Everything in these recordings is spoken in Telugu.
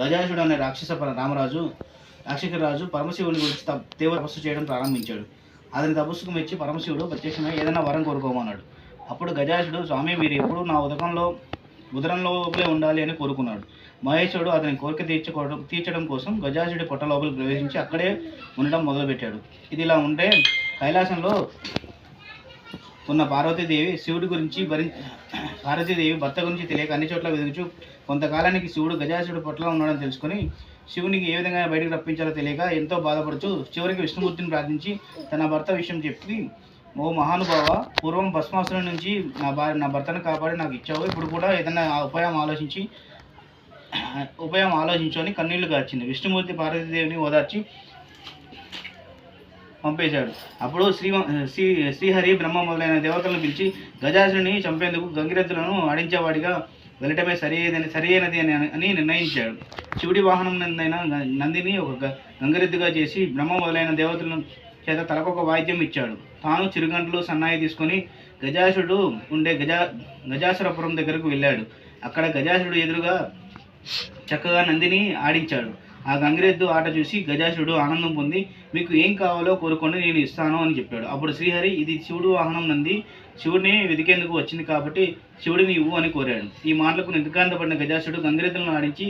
గజాసుడు అనే రాక్షస రామరాజు రాక్షస రాజు పరమశివుని గురించి తీవ్ర తపస్సు చేయడం ప్రారంభించాడు. అతని తపస్సుకు మెచ్చి పరమశివుడు ప్రత్యక్షమై ఏదైనా వరం కోరుకోమన్నాడు. అప్పుడు గజాసుడు స్వామి మీరు ఎప్పుడు నా ఉదకంలో ఉదరంలోపలే ఉండాలి అని కోరుకున్నాడు. మహేశ్వరుడు అతని కోరిక తీర్చుకోవడం తీర్చడం కోసం గజాసుడి పొట్ట లోపలికి ప్రవేశించి అక్కడే ఉండడం మొదలుపెట్టాడు. ఇది ఇలా ఉంటే కైలాసంలో ఉన్న పార్వతీదేవి శివుడి గురించి భరి పార్వతీదేవి భర్త గురించి తెలియక అన్ని చోట్ల వెతుకుచు కొంతకాలానికి శివుడు గజాసుడు పొట్టలో ఉన్నాడని తెలుసుకొని శివునికి ఏ విధంగా బయటకు రప్పించాలో తెలియక ఎంతో బాధపడుచు చివరికి విష్ణుమూర్తిని ప్రార్థించి తన భర్త విషయం చెప్పి ఓ మహానుభావ పూర్వం భస్మాసురం నుంచి నా భార్య నా భర్తను కాపాడి నాకు ఇచ్చావు. ఇప్పుడు కూడా ఏదైనా ఆ ఉపాయం ఆలోచించి ఉపాయం ఆలోచించు అని కన్నీళ్ళు గార్చింది. విష్ణుమూర్తి పార్వతీదేవిని ఓదార్చి పంపేశాడు. అప్పుడు శ్రీ శ్రీ శ్రీహరి బ్రహ్మ మొదలైన దేవతలను పిలిచి గజాసుని చంపేందుకు గంగిరెద్దులను ఆడించేవాడిగా వెళ్ళటమే సరియైనది సరియైనది అని అని నిర్ణయించాడు. శివుడి వాహనం నందైన నందిని ఒక గ- గంగిరెద్దుగా చేసి బ్రహ్మ మొదలైన దేవతలను చేత తలకొక వాయిద్యం ఇచ్చాడు. తాను చిరుగంటలు సన్నాయి తీసుకొని గజాసుడు ఉండే గజా గజాసురపురం దగ్గరకు వెళ్ళాడు. అక్కడ గజాసుడు ఎదురుగా చక్కగా నందిని ఆడించాడు. ఆ గంగిరెద్దు ఆట చూసి గజాసుడు ఆనందం పొంది మీకు ఏం కావాలో కోరుకోండి నేను ఇస్తాను అని చెప్పాడు. అప్పుడు శ్రీహరి ఇది శివుడు వాహనం నంది శివుడిని వెతికేందుకు వచ్చింది కాబట్టి శివుడిని ఇవ్వు అని కోరాడు. ఈ మాటలకు నిర్కాంతపడిన గజాసుడు గంగిరెద్దులను ఆడించి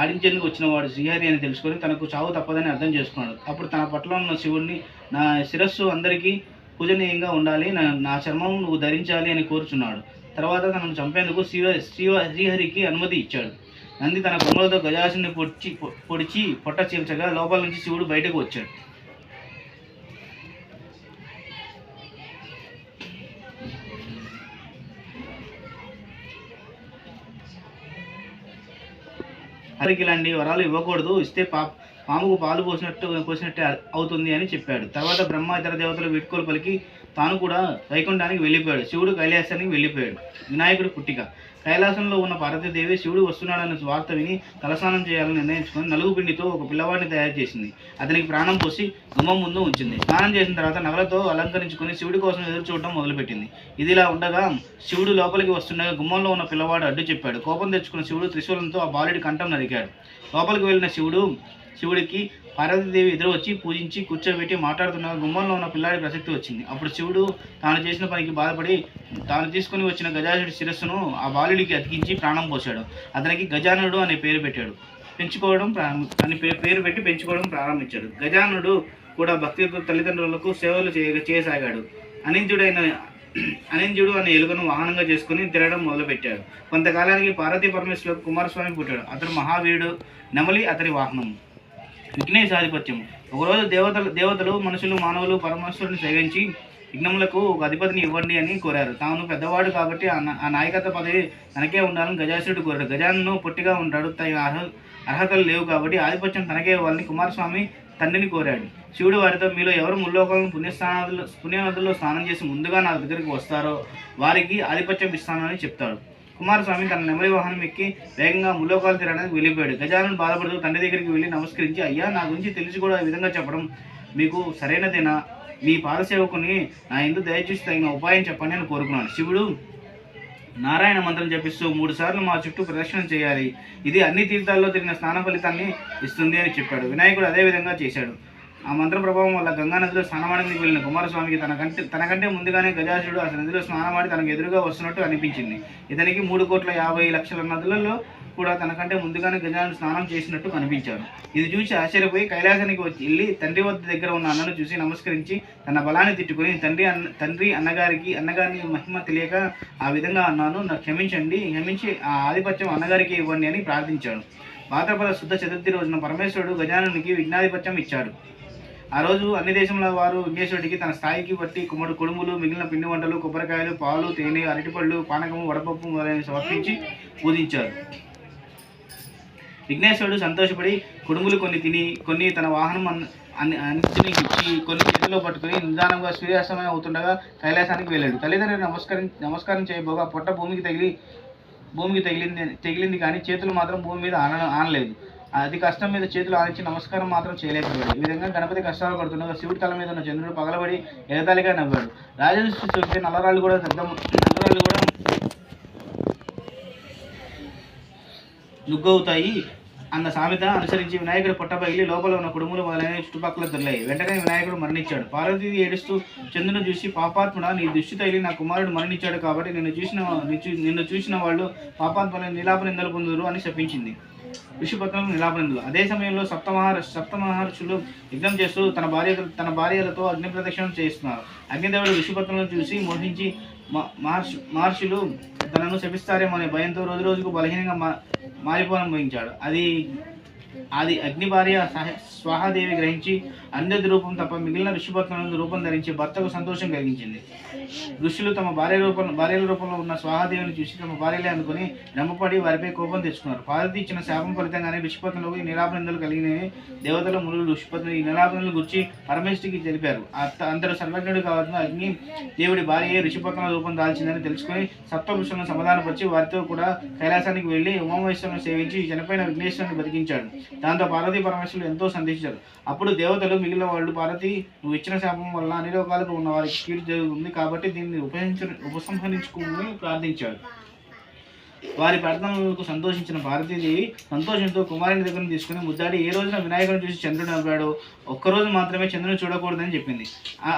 ఆడించేందుకు వచ్చిన వాడు శ్రీహరి అని తెలుసుకొని తనకు చావు తప్పదని అర్థం చేసుకున్నాడు. అప్పుడు తన పట్ల ఉన్న శివుడిని నా శిరస్సు అందరికీ పూజనీయంగా ఉండాలి నా నా చర్మం నువ్వు ధరించాలి అని కోరుచున్నాడు. తర్వాత తనను చంపేందుకు శివ శివ శ్రీహరికి అనుమతి ఇచ్చాడు. నంది తన కొమ్మలతో గజాసుని పొడిచి పొడిచి పొట్ట చీల్చగా లోపల నుంచి శివుడు బయటకు వచ్చాడు. అందరికి ఇలాంటి వరాలు ఇవ్వకూడదు. ఇస్తే పా పాముకు పాలు పోసినట్టు పోసినట్టే అవుతుంది అని చెప్పాడు. తర్వాత బ్రహ్మ ఇతర దేవతలు వీడ్కోలు పలికి తాను కూడా వైకుంఠానికి వెళ్ళిపోయాడు. శివుడు కైలాసానికి వెళ్ళిపోయాడు. వినాయకుడు పుట్టిక. కైలాసంలో ఉన్న పార్వతీదేవి శివుడు వస్తున్నాడన్న వార్త విని తలస్నానం చేయాలని నిర్ణయించుకొని నలుగు పిండితో ఒక పిల్లవాడిని తయారు చేసింది. అతనికి ప్రాణం పోసి గుమ్మం ముందు ఉంచింది. స్నానం చేసిన తర్వాత నగలతో అలంకరించుకొని శివుడి కోసం ఎదురు చూడటం మొదలుపెట్టింది. ఇది ఇలా ఉండగా శివుడు లోపలికి వస్తుండగా గుమ్మంలో ఉన్న పిల్లవాడు అడ్డు చెప్పాడు. కోపం తెచ్చుకున్న శివుడు త్రిశూలంతో ఆ బాలుడి కంఠం నరికాడు. లోపలికి వెళ్ళిన శివుడు శివుడికి పార్వతీదేవి ఎదురు వచ్చి పూజించి కూర్చోబెట్టి మాట్లాడుతున్న గుమ్మంలో ఉన్న పిల్లాడి ప్రసక్తి వచ్చింది. అప్పుడు శివుడు తాను చేసిన పనికి బాధపడి తాను తీసుకుని వచ్చిన గజాసుడి శిరస్సును ఆ బాలుడికి అతికించి ప్రాణం పోశాడు. అతనికి గజానుడు అనే పేరు పెట్టాడు. పెంచుకోవడం ప్రారంభ అని పే- పేరు పెట్టి పెంచుకోవడం ప్రారంభించాడు. గజానుడు కూడా భక్తితో తల్లిదండ్రులకు సేవలు చేయ చేయసాగాడు. అనింద్యుడైన అనింద్యుడు అనే ఎలుకను వాహనంగా చేసుకుని తిరగడం మొదలుపెట్టాడు. కొంతకాలానికి పార్వతీ పరమేశ్వరుడు కుమారస్వామి పుట్టాడు. అతడు మహావీరుడు నెమలి అతని వాహనం. విఘ్నేశాధిపత్యం ఒకరోజు దేవతలు దేవతలు మనుషులు మానవులు పరమేశ్వరుని సేవించి విఘ్నములకు ఒక అధిపతిని ఇవ్వండి అని కోరారు. తాను పెద్దవాడు కాబట్టి ఆ నాయకత్వ పదవి తనకే ఉండాలని గజాసుడు కోరాడు. గజాను పొట్టిగా ఉంటాడు. తగిన అర్హతలు లేవు కాబట్టి ఆధిపత్యం తనకే ఇవ్వాలని కుమారస్వామి తండ్రిని కోరాడు. శివుడు వారితో మీలో ఎవరు ముల్లోకాలను పుణ్యస్థానాల్లో పుణ్యనదుల్లో స్నానం చేసి ముందుగా నా దగ్గరికి వస్తారో వారికి ఆధిపత్యం ఇస్తానని చెప్తాడు. కుమారస్వామి తన నెమలి వాహనం ఎక్కి వేగంగా ముల్లోకాలు తిరగడానికి వెళ్ళిపోయాడు. గజాలను బాధపడుతూ తండ్రి దగ్గరికి వెళ్ళి నమస్కరించి అయ్యా నా గురించి తెలిసి కూడా ఈ విధంగా చెప్పడం మీకు సరైనదేనా? మీ పాదసేవకుని నా ఎందుకు దయచేసి తగిన ఉపాయం చెప్పండి నేను కోరుకున్నాను. శివుడు నారాయణ మంత్రం జపిస్తూ మూడు సార్లు మా చుట్టూ ప్రదక్షిణ చేయాలి. ఇది అన్ని తీర్థాల్లో తిరిగిన స్నాన ఫలితాన్ని ఇస్తుంది అని చెప్పాడు. వినాయకుడు అదే విధంగా చేశాడు. ఆ మంత్ర ప్రభావం వల్ల గంగా నదిలో స్నానమాడడానికి వెళ్ళిన కుమారస్వామికి తనకంటే తనకంటే ముందుగానే గజాసుడు ఆ నదిలో స్నానమాడి తనకు ఎదురుగా వస్తున్నట్టు అనిపించింది. ఇతనికి మూడు కోట్ల యాభై లక్షల నదులలో కూడా తనకంటే ముందుగానే గజానుడు స్నానం చేసినట్టు కనిపించాడు. ఇది చూసి ఆశ్చర్యపోయి కైలాసానికి వచ్చి వెళ్ళి తండ్రి వద్ద దగ్గర ఉన్న అన్నను చూసి నమస్కరించి తన బలాన్ని తిట్టుకుని తండ్రి అన్న తండ్రి అన్నగారికి అన్నగారిని మహిమ తెలియక ఆ విధంగా అన్నాను. నాకు క్షమించండి. క్షమించి ఆ ఆధిపత్యం అన్నగారికి ఇవ్వండి అని ప్రార్థించాడు. భాద్రపద శుద్ధ చతుర్థి రోజున పరమేశ్వరుడు గజానునికి విఘ్నాధిపత్యం ఇచ్చాడు. ఆ రోజు అన్ని దేశముల వారు విఘ్నేశ్వరుడికి తన స్థాయికి బట్టి కుమ్మడి కుడుములు మిగిలిన పిండి వంటలు కొబ్బరికాయలు పాలు తేనె అరటిపళ్ళు పానకము వడపప్పు మొదలైన సమర్పించి పూజించారు. విఘ్నేశ్వరుడు సంతోషపడి కుడుములు కొన్ని తిని కొన్ని తన వాహనం అన్ని ఇచ్చి కొన్ని చేతిలో పట్టుకుని నిదానంగా సూర్యాస్తమయం అవుతుండగా కైలాసానికి వెళ్ళాడు. తల్లిదండ్రులు నమస్కరి నమస్కారం చేయబోగా పొట్ట భూమికి తగిలి భూమికి తగిలింది తగిలింది కానీ చేతులు మాత్రం భూమి మీద ఆన ఆనలేదు. అది కష్టం మీద చేతులు ఆనిచ్చి నమస్కారం మాత్రం చేయలేకపోయాడు. ఈ విధంగా గణపతి కష్టాలు పడుతుండగా శివుడి తల మీద ఉన్న చంద్రుడు పగలబడి ఎగతాళిగా నవ్వాడు. రాజదృష్టి చూస్తే నల్లరాళ్ళు కూడా పెద్ద నల్లరాళ్ళు కూడా నుగ్గవుతాయి అన్న సామెత అనుసరించి వినాయకుడు పొట్టపగిలి లోపల ఉన్న కుడుములు మొదలైన చుట్టుపక్కల దొరికాయి వెంటనే వినాయకుడు మరణించాడు. పార్వతీదేవి ఏడుస్తూ చంద్రుని చూసి పాపాత్ముడా నీ దుష్టి తగిలి నా కుమారుడు మరణించాడు కాబట్టి నిన్ను చూసిన చూ- నిన్ను చూసిన వాళ్ళు పాపాత్మని నిలాప నిందలు పొందురు అని శపించింది. ఋషిపత్రులకు నిలాపనిందులు. అదే సమయంలో సప్తమహర్ సప్తమహర్షులు యుద్ధం చేస్తూ తన భార్య తన భార్యలతో అగ్ని ప్రదక్షిణం చేస్తున్నారు. అగ్నిదేవుడు ఋషిపత్రులను చూసి మోహించి మ- మహర్షి మహర్షులు తనను శపిస్తారేమో అనే భయంతో రోజు రోజుకు బలహీనంగా మా మారిపోవడం అది అది అగ్ని భార్య సహ- స్వాహాదేవి గ్రహించి అందరి రూపం తప్ప మిగిలిన ఋషిపత్నులను రూపం ధరించి భర్తకు సంతోషం కలిగించింది. ఋషులు తమ భార్య రూపం భార్యల రూపంలో ఉన్న స్వాహాదేవిని చూసి తమ భార్యలే అనుకుని భ్రమపడి వారిపై కోపం తెచ్చుకున్నారు. పార్వతి ఇచ్చిన శాపం ఫలితంగానే ఋషిపత్నులకు ఈ కలిగినవి. దేవతల మునులు ఋషిపత్నులు ఈ నిలాపనలు గురించి పరమేశ్వరికి తెలిపారు. అత్త అందరూ సర్వజ్ఞుడు కావాల్సిన అగ్ని దేవుడి భార్య ఋషిపత్నుల రూపం దాల్చిందని తెలుసుకుని సప్తపురుషులను సమాధానపరిచి వారితో కూడా కైలాసానికి వెళ్ళి ఉమామహేశ్వరుని సేవించి చనిపోయిన విఘ్నేశ్వరుని బతికించాడు. దాంతో పార్వతీ పరమేశ్వరులు ఎంతో సందేశించారు అప్పుడు దేవతలు మిగిలిన వాళ్ళు పార్వతి నువ్వు ఇచ్చిన శాపం వల్ల అన్ని రోగాలకు ఉన్న వారికి కీడు జరుగుతుంది కాబట్టి దీన్ని ఉపయోగించు ఉపసంహరించుకుని ప్రార్థించాడు. వారి ప్రార్థనలకు సంతోషించిన భారతీదేవి సంతోషంతో కుమారుని దగ్గర తీసుకుని ముద్దాడి ఏ రోజున వినాయకుడిని చూసి చంద్రుడు నవ్వాడో? ఒక్కరోజు మాత్రమే చంద్రుని చూడకూడదని చెప్పింది.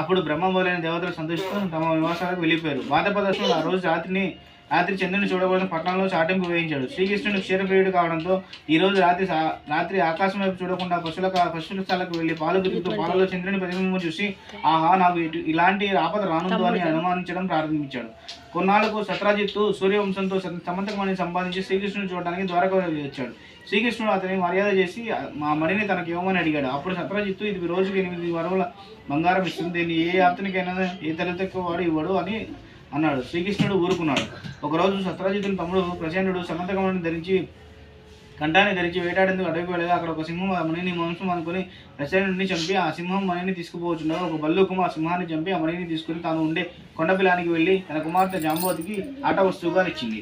అప్పుడు బ్రహ్మ మొదలైన దేవతలు సంతోషిస్తూ తమ నివాసాలకు వెళ్ళిపోయారు. బాధపదర్శనుడు ఆ రోజు రాత్రిని రాత్రి చంద్రుని చూడకూడని పట్టణంలో చాటింపు వేయించాడు. శ్రీకృష్ణుడు క్షీరప్రియుడు కావడంతో ఈ రోజు రాత్రి రాత్రి ఆకాశం వైపు చూడకుండా పశువుల పశువుల స్థలకు వెళ్ళి పాలు పితుకుతూ పాలలో చంద్రుని ప్రతిబింబం చూసి ఆహా నాకు ఇటు ఇలాంటి ఆపద రానుందో అని అనుమానించడం ప్రారంభించాడు. కొన్నాళ్ళకు సత్రాజిత్తు సూర్యవంశంతో స- సమంతకమణి సంపాదించి శ్రీకృష్ణుని చూడడానికి ద్వారక వచ్చాడు. శ్రీకృష్ణుడు అతని మర్యాద చేసి "ఆ, మా మణిని తనకి ఇవ్వమని అడిగాడు. అప్పుడు సత్రజిత్తు ఇది రోజుకి ఎనిమిది వరముల బంగారం ఇస్తుంది. దీన్ని ఏ ఆప్తునికైనా ఏ తలెత్తెక్కువ వాడు ఇవ్వడు అని అన్నాడు. శ్రీకృష్ణుడు ఊరుకున్నాడు. ఒకరోజు సత్రజిత్తుని తమ్ముడు ప్రచండుడు సమంతకమని ధరించి కంఠాన్ని ధరించి వేటాడేందుకు అడవికి వెళ్ళగా అక్కడ ఒక సింహం ఆ మణిని మాంసం అనుకుని ప్రచండుని చంపి ఆ సింహం మణిని తీసుకుపోవచ్చుండగా ఒక బల్లుకుమ ఆ సింహాన్ని చంపి ఆ మణిని తీసుకుని తాను ఉండే కొండపిలానికి వెళ్ళి తన కుమార్తె జాంబోతికి ఆట వస్తువుగా ఇచ్చింది.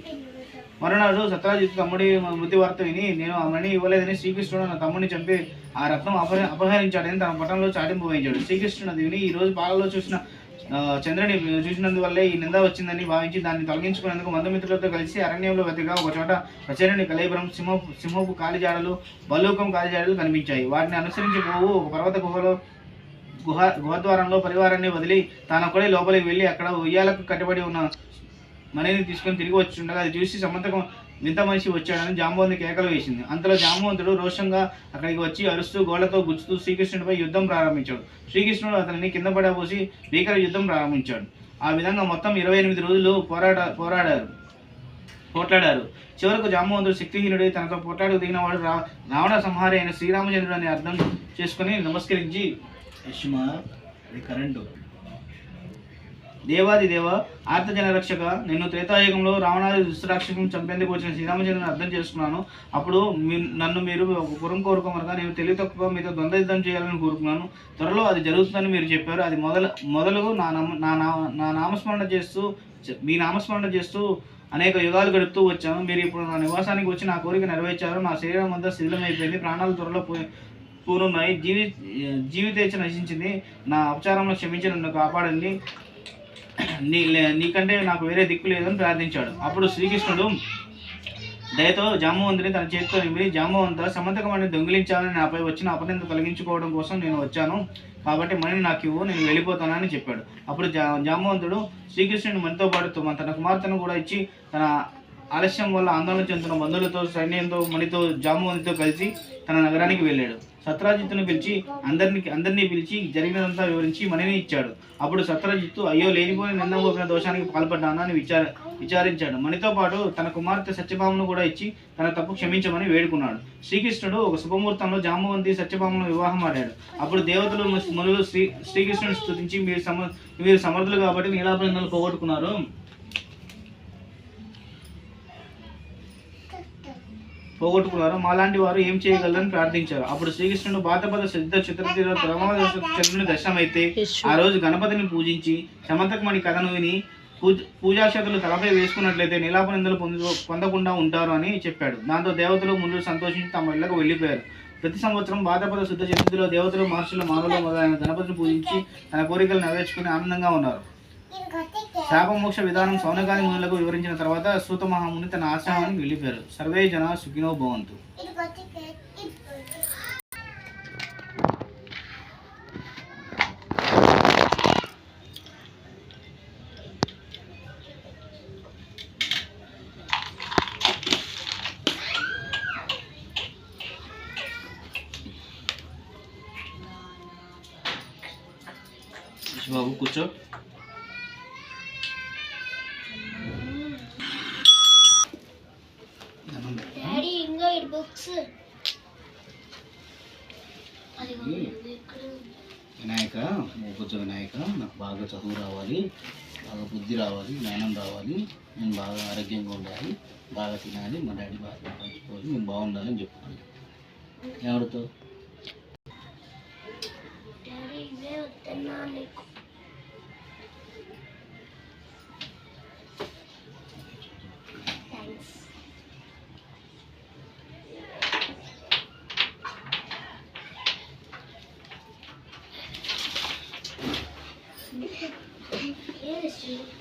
మరునాడు సత్రాజిత్ తమ్ముడి మృతి వార్త విని నేను ఆ మణి ఇవ్వలేదని శ్రీకృష్ణుడు నా తమ్ముడిని చంపి ఆ రత్నం అపహ అపహరించాడని తన పట్టణంలో చాటింపు వహించాడు శ్రీకృష్ణుడు అది విని ఈ రోజు పాలలో చూసిన చంద్రుని చూసినందువల్లే ఈ నింద వచ్చిందని భావించి దాన్ని తొలగించుకునేందుకు మందమిత్రులతో కలిసి అరణ్యంలో వెతగా ఒక చోట ప్రచరణి కలయపురం సింహపు సింహపు కాలిజాడలు బలూకం కాలిజాడలు కనిపించాయి. వాటిని అనుసరించి పోవు. ఒక పర్వత గుహలో గుహ గుహద్వారంలో పరివారాన్ని వదిలి తానొక్కడే లోపలికి వెళ్ళి అక్కడ ఉయ్యాలకు కట్టుబడి ఉన్న మణిని తీసుకొని తిరిగి వచ్చుండగా అది చూసి సమంతకం వింత మనిషి వచ్చాడని జాంబవంతి కేకలు వేసింది. అంతలో జాంబవంతుడు రోషంగా అక్కడికి వచ్చి అరుస్తూ గోళ్ళతో గుచ్చుతూ శ్రీకృష్ణుడిపై యుద్ధం ప్రారంభించాడు. శ్రీకృష్ణుడు అతనిని కింద పడబోసి భీకర యుద్ధం ప్రారంభించాడు. ఆ విధంగా మొత్తం ఇరవై ఎనిమిది రోజులు పోరాడ పోరాడారు పోట్లాడారు. చివరకు జాంబవంతుడు శక్తిహీనుడై తనతో పోట్లాడుకు దిగిన వాడు రా రావణ సంహారి అయిన శ్రీరామచంద్రుడు అని అర్థం చేసుకుని నమస్కరించి యశ్మా అది కరెంటు దేవాది దేవ ఆర్తజన రక్షక నేను త్రేతాయుగంలో రావణాది దుష్టరాక్షసం చంపేందుకు వచ్చిన శ్రీరామచంద్రుని అర్థం చేసుకున్నాను. అప్పుడు నన్ను మీరు ఒక పురం కోరుకోమనగా నేను తెలివి తక్కువ మీతో ద్వంద్వ యుద్ధం చేయాలని కోరుకున్నాను. త్వరలో అది జరుగుతుందని మీరు చెప్పారు. అది మొదలు మొదలు నా నా నా నామస్మరణ చేస్తూ మీ నామస్మరణ చేస్తూ అనేక యుగాలు గడుపుతూ వచ్చాను. మీరు ఇప్పుడు నా నివాసానికి వచ్చి నా కోరిక నెరవేర్చారు. నా శరీరం అంతా శిథిలమైపోయింది. ప్రాణాలు త్వరలో పోయి పూర్ణమై జీవి జీవితేచ్ఛ నశించింది. నా అపచారంలో క్షమించి నన్ను కాపాడండి. నీ లే- నీకంటే నాకు వేరే దిక్కు లేదని ప్రార్థించాడు. అప్పుడు శ్రీకృష్ణుడు దయతో జాంబవంతుని తన చేతితో నింపి జాంబవంత సమంతకమని దొంగిలించాలని నాపై వచ్చిన అపనింద తొలగించుకోవడం కోసం నేను వచ్చాను. కాబట్టి మణిని నాకు ఇవ్వు నేను వెళ్ళిపోతానని చెప్పాడు. అప్పుడు జా జాంబవంతుడు శ్రీకృష్ణుని మణితో పాటు తన కుమార్తెను కూడా ఇచ్చి తన ఆలస్యం వల్ల ఆందోళన చెందుతున్న బంధువులతో సైన్యంతో మణితో జాంబవంతితో కలిసి తన నగరానికి వెళ్ళాడు. సత్రాజిత్తును పిలిచి అందరిని అందరినీ పిలిచి జరిగినదంతా వివరించి మణిని ఇచ్చాడు. అప్పుడు సత్రాజిత్తు అయ్యో లేనిపోయిన నిన్న మోపిన దోషానికి పాల్పడ్డాను అని విచార విచారించాడు. మణితో పాటు తన కుమార్తె సత్యభామను కూడా ఇచ్చి తన తప్పు క్షమించమని వేడుకున్నాడు. శ్రీకృష్ణుడు ఒక శుభముహూర్తంలో జాంబవంతి సత్యభామను వివాహం ఆడాడు. అప్పుడు దేవతలు మునులు శ్రీ శ్రీకృష్ణుని స్థుతించి మీరు సమ మీరు సమర్థులు కాబట్టి నీలాభరణాలు పోగొట్టుకున్నారు. పోగొట్టుకున్నారు మాలాంటి వారు ఏం చేయగలరని ప్రార్థించారు. అప్పుడు శ్రీకృష్ణుడు బాధపద సిద్ధ చిత్రతీర చంద్రుని దర్శనమైతే ఆ రోజు గణపతిని పూజించి సమంతకమణి కథను విని పూజ పూజాక్షతలు తలపై వేసుకున్నట్లయితే నీలాపనిందలు పొందు పొందకుండా ఉంటారు అని చెప్పాడు. దాంతో దేవతలు ముందు సంతోషించి తమ ఇళ్ళకు వెళ్ళిపోయారు. ప్రతి సంవత్సరం బాధపద శుద్ధ చతుర్థిలో దేవతలు మహర్షులు మానవులు మొదలైన గణపతిని పూజించి తన కోరికలు నెరవేర్చుకుని ఆనందంగా ఉన్నారు. శాపమోక్ష విధానం సౌనకాది మునులకు వివరించిన తర్వాత సూత మహాముని తన ఆశ్రమానికి వెళ్ళిపోయారు. సర్వే జన సుఖినో భవంతు. బాబు కూర్చో. వినాయక మూకొచ్చ వినాయక నాకు బాగా చదువు రావాలి బాగా బుద్ధి రావాలి జ్ఞానం రావాలి నేను బాగా ఆరోగ్యంగా ఉండాలి బాగా తినాలి మా డాడీ బాగా పంచుకోవాలి నేను బాగుండాలి అని చెప్పుకోవాలి ఎవరితో you.